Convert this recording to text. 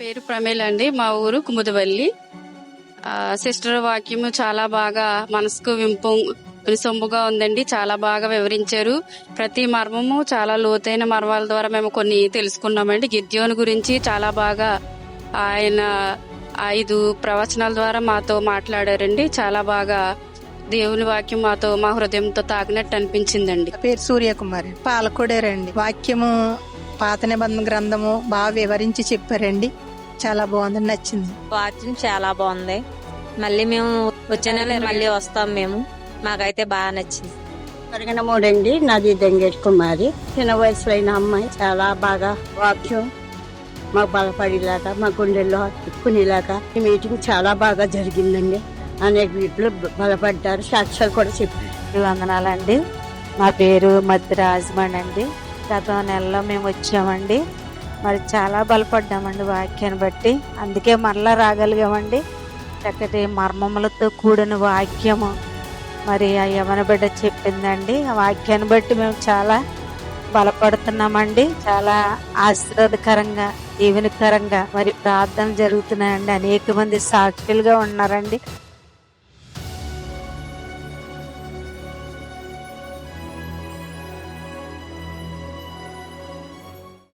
పేరు ప్రమేల్ అండి. మా ఊరు కుముదవల్లి. సిస్టర్ వాక్యము చాలా బాగా మనసుకు వింపు వినసొంపుగా ఉందండి. చాలా బాగా వివరించారు. ప్రతి మర్మము చాలా లోతైన మర్మాల ద్వారా మేము కొన్ని తెలుసుకున్నామండి. గిద్యోని గురించి చాలా బాగా ఆయన ఐదు ప్రవచనాల ద్వారా మాతో మాట్లాడారండి. చాలా బాగా దేవుని వాక్యం మాతో మా హృదయంతో తాకినట్టు అనిపించిందండి. పేరు సూర్యకుమారి పాలకొడేరండి. వాక్యము పాత నిబంధన గ్రంథము బాగా వివరించి చెప్పారండి. చాలా బాగుంది నచ్చింది. వాచ్యం చాలా బాగుంది. మళ్ళీ మేము వచ్చే నెల మళ్ళీ వస్తాం మేము. మాకైతే బాగా నచ్చింది. పరిగణ మూడండి. నాది దెంగేటి కుమారి. చిన్న వయసులో అయిన అమ్మాయి. చాలా బాగా వాక్యం. మాకు బలపడేలాగా మా గుండెల్లో తిప్పుకునేలాగా ఈ మీటింగ్ చాలా బాగా జరిగిందండి. అనేక వీటిలో బలపడ్డారు. సాక్ష్యాలు కూడా చెప్పారు. వందనాలండి మా పేరు మధ్య రాజమండ్రి అండి. గత నెలలో మేము వచ్చామండి. మరి చాలా బలపడ్డామండి వాక్యాన్ని బట్టి. అందుకే మరలా రాగలిగామండి. చక్కటి మర్మములతో కూడిన వాక్యము. మరి ఆ యవన బిడ్డ చెప్పిందండి. ఆ వాక్యాన్ని బట్టి మేము చాలా బలపడుతున్నామండి. చాలా ఆశీర్వాదకరంగా దీవెనకరంగా మరి ప్రార్థన జరుగుతున్నాయండి. అనేక మంది సాక్షులుగా ఉన్నారండి.